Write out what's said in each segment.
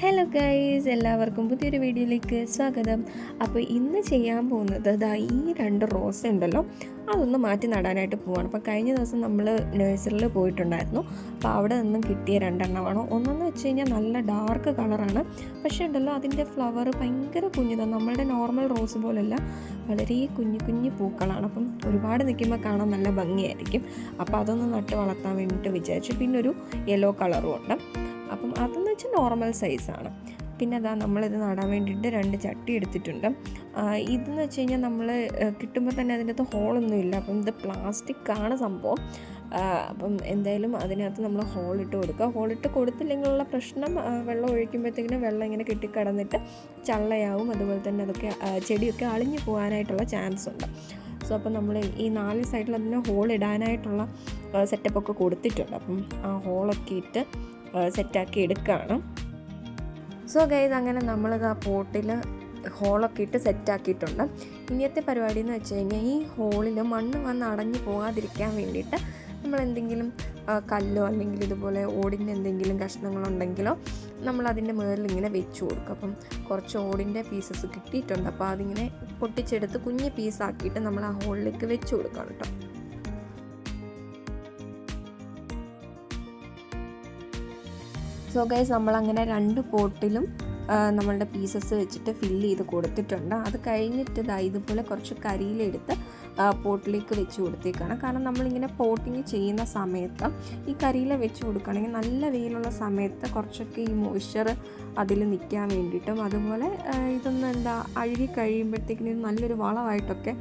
Hello guys എല്ലാവർക്കും പുതിയൊരു വീഡിയോയിലേക്ക് സ്വാഗതം. അപ്പോൾ ഇന്ന് ചെയ്യാൻ പോകുന്നത് ദാ ഈ രണ്ട് റോസ് ഉണ്ടല്ലോ അതൊന്ന് മാറ്റി നടാനായിട്ട് പോവാണ്. അപ്പോൾ കഴിഞ്ഞ ദിവസം നമ്മൾ നഴ്സറിയിൽ പോയിട്ടുണ്ടായിരുന്നു. അപ്പോൾ അവിടെ നിന്നും കിട്ടിയ രണ്ടെണ്ണമാണ്? ഒന്നെന്ന് വെച്ച് കഴിഞ്ഞാൽ നല്ല ഡാർക്ക് കളറാണ് പക്ഷേ ഉണ്ടല്ലോ അതിന്റെ ഫ്ലവർ ഭയങ്കര കുഞ്ഞിതാണ് നമ്മളുടെ നോർമൽ റോസ് പോലല്ല വളരെ കുഞ്ഞു കുഞ്ഞു പൂക്കളാണ്. അപ്പം ഒരുപാട് നിൽക്കുമ്പോൾ കാണാൻ നല്ല ഭംഗിയായിരിക്കും. അപ്പോൾ അതൊന്ന് നട്ട് വളർത്താൻ വേണ്ടിയിട്ട് വിചാരിച്ചു. പിന്നെ ഒരു യെല്ലോ കളറും ഉണ്ട്. വെച്ചാൽ നോർമൽ സൈസാണ് പിന്നെ അതാ നമ്മളിത് നടാൻ വേണ്ടിയിട്ട് രണ്ട് ചട്ടി എടുത്തിട്ടുണ്ട്. ഇതെന്ന് വെച്ച് കഴിഞ്ഞാൽ നമ്മൾ കിട്ടുമ്പോൾ തന്നെ അതിന്റെ അകത്ത് ഹോളൊന്നും ഇല്ല. അപ്പം ഇത് പ്ലാസ്റ്റിക് ആണ് സംഭവം. അപ്പം എന്തായാലും അതിനകത്ത് നമ്മൾ ഹോളിട്ട് കൊടുക്കുക. ഹോളിട്ട് കൊടുത്തില്ലെങ്കിലുള്ള പ്രശ്നം വെള്ളം ഒഴിക്കുമ്പോഴത്തേക്കിനും വെള്ളം ഇങ്ങനെ കെട്ടിക്കിടന്നിട്ട് ചള്ളയാവും. അതുപോലെ തന്നെ അതൊക്കെ ചെടിയൊക്കെ അളിഞ്ഞു പോകാനായിട്ടുള്ള ചാൻസ് ഉണ്ട്. സോ അപ്പോൾ നമ്മൾ ഈ നാല് സൈഡിൽ അതിന് ഹോൾ ഇടാനായിട്ടുള്ള സെറ്റപ്പൊക്കെ കൊടുത്തിട്ടുണ്ട്. അപ്പം ആ ഹോളൊക്കെ ഇട്ട് സെറ്റാക്കി എടുക്കുകയാണ് സോ ഗൈസ് അങ്ങനെ നമ്മളിത് ആ പോട്ടിൽ ഹോളൊക്കെ ഇട്ട് സെറ്റാക്കിയിട്ടുണ്ട്. ഇനിയത്തെ പരിപാടി എന്ന് വെച്ച് കഴിഞ്ഞാൽ ഈ ഹോളിൽ മണ്ണ് വന്ന് അടഞ്ഞു പോകാതിരിക്കാൻ വേണ്ടിയിട്ട് നമ്മൾ എന്തെങ്കിലും കല്ലോ അല്ലെങ്കിൽ ഇതുപോലെ ഓടിന്റെ എന്തെങ്കിലും കഷ്ണങ്ങളുണ്ടെങ്കിലോ നമ്മൾ അതിന്റെ മുകളിൽ ഇങ്ങനെ വെച്ച് കൊടുക്കും. അപ്പം കുറച്ച് ഓടിന്റെ പീസസ് കിട്ടിയിട്ടുണ്ട്. അപ്പോൾ അതിങ്ങനെ പൊട്ടിച്ചെടുത്ത് കുഞ്ഞ് പീസാക്കിയിട്ട് നമ്മൾ ആ ഹോളിലേക്ക് വെച്ച് കൊടുക്കണം കേട്ടോ. സോ ഗൈസ് നമ്മളങ്ങനെ രണ്ട് പോട്ടിലും നമ്മളുടെ പീസസ് വെച്ചിട്ട് ഫില്ല് ചെയ്ത് കൊടുത്തിട്ടുണ്ട്. അത് കഴിഞ്ഞിട്ട് ഇതാ ഇതുപോലെ കുറച്ച് കരിയിലെടുത്ത് പോട്ടിലേക്ക് വെച്ച് കൊടുത്തേക്കാണ്. കാരണം നമ്മളിങ്ങനെ പോട്ടിങ് ചെയ്യുന്ന സമയത്ത് ഈ കരിയില വെച്ച് കൊടുക്കുകയാണെങ്കിൽ നല്ല വെയിലുള്ള സമയത്ത് കുറച്ചൊക്കെ ഈ മോയ്സ്ചർ അതിൽ നിൽക്കാൻ വേണ്ടിയിട്ടും അതുപോലെ ഇതൊന്ന് എന്താ അഴുകി കഴിയുമ്പോഴത്തേക്കിനും നല്ലൊരു വളമായിട്ടൊക്കെ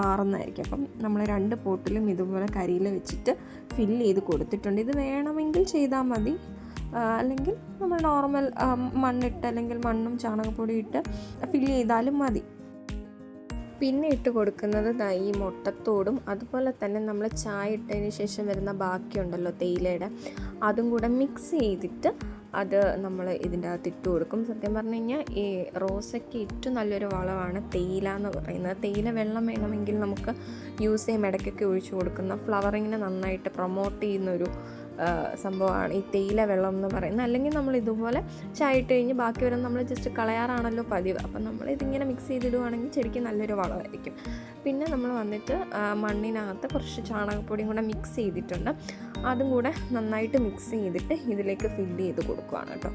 മാറുന്നതായിരിക്കും. അപ്പം നമ്മൾ രണ്ട് പോട്ടിലും ഇതുപോലെ കരിയില വെച്ചിട്ട് ഫില്ല് ചെയ്ത് കൊടുത്തിട്ടുണ്ട്. ഇത് വേണമെങ്കിൽ ചെയ്താൽ മതി. അല്ലെങ്കിൽ നമ്മൾ നോർമൽ മണ്ണിട്ട് അല്ലെങ്കിൽ മണ്ണും ചാണകപ്പൊടി ഇട്ട് ഫില്ല് ചെയ്താലും മതി. പിന്നെ ഇട്ട് കൊടുക്കുന്നത് ഈ മുട്ടത്തോടും അതുപോലെ തന്നെ നമ്മൾ ചായ ഇട്ടതിന് ശേഷം വരുന്ന ബാക്കിയുണ്ടല്ലോ തേയിലയുടെ അതും കൂടെ മിക്സ് ചെയ്തിട്ട് അത് നമ്മൾ ഇതിന്റെ അകത്ത് ഇട്ട് കൊടുക്കും. സത്യം പറഞ്ഞു കഴിഞ്ഞാൽ ഈ റോസയ്ക്ക് ഏറ്റവും നല്ലൊരു വളമാണ് തേയില എന്ന് പറയുന്നത്. തേയില വെള്ളം വേണമെങ്കിൽ നമുക്ക് യൂസ് ചെയ്യാൻ ഇടയ്ക്കൊക്കെ ഒഴിച്ചു കൊടുക്കുന്ന ഫ്ലവറിങ്ങിനെ നന്നായിട്ട് പ്രൊമോട്ട് ചെയ്യുന്നൊരു സംഭവമാണ്. ഈ തേയില വെള്ളം എന്ന് പറയുന്നത്. അല്ലെങ്കിൽ നമ്മൾ ഇതുപോലെ ചായ ഇട്ട് കഴിഞ്ഞ് ബാക്കി വരുന്ന നമ്മൾ ജസ്റ്റ് കളയാറാണല്ലോ പതിവ്. അപ്പം നമ്മൾ ഇതിങ്ങനെ മിക്സ് ചെയ്തിടുവാണെങ്കിൽ ചെടിക്ക് നല്ലൊരു വളമായിരിക്കും. പിന്നെ നമ്മൾ വന്നിട്ട് മണ്ണിനകത്ത് കുറച്ച് ചാണകപ്പൊടിയും കൂടെ മിക്സ് ചെയ്തിട്ടുണ്ട്. അതും കൂടെ നന്നായിട്ട് മിക്സ് ചെയ്തിട്ട് ഇതിലേക്ക് ഫില്ല് ചെയ്ത് കൊടുക്കുകയാണ് കേട്ടോ.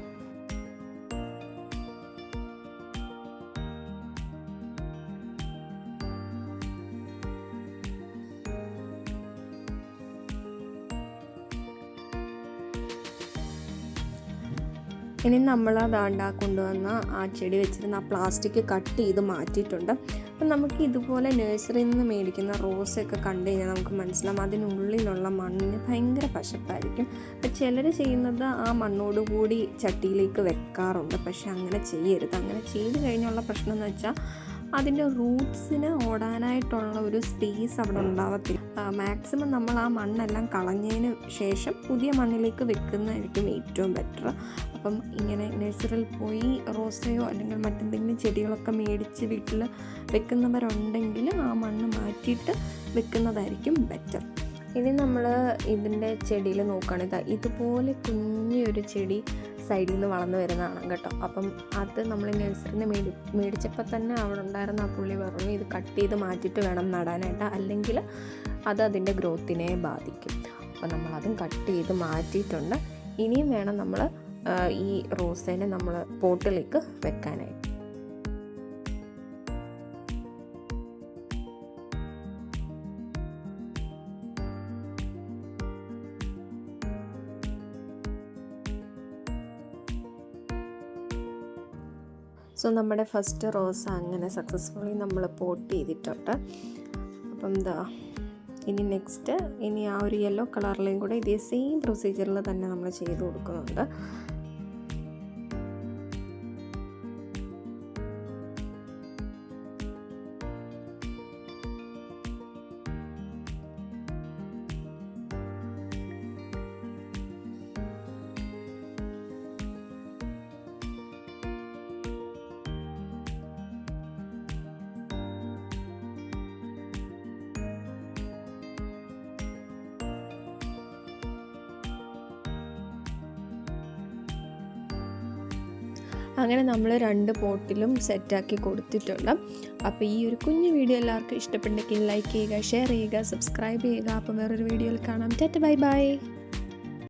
ഇനി നമ്മൾ അതാണ്ടാ കൊണ്ടുവന്ന ആ ചെടി വെച്ചിരുന്ന ആ പ്ലാസ്റ്റിക് കട്ട് ചെയ്ത് മാറ്റിയിട്ടുണ്ട്. അപ്പം നമുക്ക് ഇതുപോലെ നഴ്സറിയിൽ നിന്ന് മേടിക്കുന്ന റോസൊക്കെ കണ്ടു കഴിഞ്ഞാൽ നമുക്ക് മനസ്സിലാവും അതിനുള്ളിലുള്ള മണ്ണിന് ഭയങ്കര പശപ്പായിരിക്കും അപ്പം ചിലർ ചെയ്യുന്നത് ആ മണ്ണോട് കൂടി ചട്ടിയിലേക്ക് വെക്കാറുണ്ട്. പക്ഷെ അങ്ങനെ ചെയ്യരുത്. അങ്ങനെ ചെയ്ത് കഴിഞ്ഞുള്ള പ്രശ്നം എന്ന് വെച്ചാൽ അതിന്റെ റൂട്ട്സിന് ഓടാനായിട്ടുള്ള ഒരു സ്പേസ് അവിടെ ഉണ്ടാവത്തില്ല. മാക്സിമം നമ്മൾ ആ മണ്ണെല്ലാം കളഞ്ഞതിന് ശേഷം പുതിയ മണ്ണിലേക്ക് വെക്കുന്നതായിരിക്കും ഏറ്റവും ബെറ്റർ അപ്പം ഇങ്ങനെ നഴ്സറിയിൽ പോയി റോസയോ അല്ലെങ്കിൽ മറ്റെന്തെങ്കിലും ചെടികളൊക്കെ മേടിച്ച് വീട്ടിൽ വെക്കുന്നവരുണ്ടെങ്കിൽ ആ മണ്ണ് മാറ്റിയിട്ട് വെക്കുന്നതായിരിക്കും ബെറ്റർ. ഇനി നമ്മൾ ഇതിന്റെ ചെടിയിൽ നോക്കുകയാണെങ്കിൽ ഇതാ ഇതുപോലെ കുഞ്ഞൊരു ചെടി സൈഡിൽ നിന്ന് വളർന്നു വരുന്നതാണ് കേട്ടോ. അപ്പം അത് നമ്മൾ നഴ്സറിയിൽ മേടി മേടിച്ചപ്പോൾ തന്നെ അവിടെ ഉണ്ടായിരുന്ന ആ പുള്ളി പറഞ്ഞു ഇത് കട്ട് ചെയ്ത് മാറ്റിയിട്ട് വേണം നടാനായിട്ട്. അല്ലെങ്കിൽ അത് അതിന്റെ ഗ്രോത്തിനെ ബാധിക്കും. അപ്പോൾ നമ്മളതും കട്ട് ചെയ്ത് മാറ്റിയിട്ടുണ്ട്. ഇനിയും വേണം നമ്മൾ ഈ റോസേനെ നമ്മൾ പോട്ടിലേക്ക് വെക്കാനായിട്ട്. സോ നമ്മുടെ ഫസ്റ്റ് റോസ് അങ്ങനെ സക്സസ്ഫുള്ളി നമ്മൾ പോട്ട് ചെയ്തിട്ടുണ്ട്. അപ്പം എന്താ ഇനി നെക്സ്റ്റ് ഇനി ആ ഒരു യെല്ലോ കളറിലെയും കൂടെ ഇതേ സെയിം പ്രൊസീജിയറിൽ തന്നെ നമ്മൾ ചെയ്ത് കൊടുക്കുന്നുണ്ട്. അങ്ങനെ നമ്മൾ രണ്ട് പോട്ടിലും സെറ്റാക്കി കൊടുത്തിട്ടുണ്ട്. അപ്പോൾ ഈ ഒരു കുഞ്ഞു വീഡിയോ എല്ലാവർക്കും ഇഷ്ടപ്പെട്ടെങ്കിൽ ലൈക്ക് ചെയ്യുക ഷെയർ ചെയ്യുക സബ്സ്ക്രൈബ് ചെയ്യുക. അപ്പോൾ വേറൊരു വീഡിയോയിൽ കാണാം. Tata bye bye.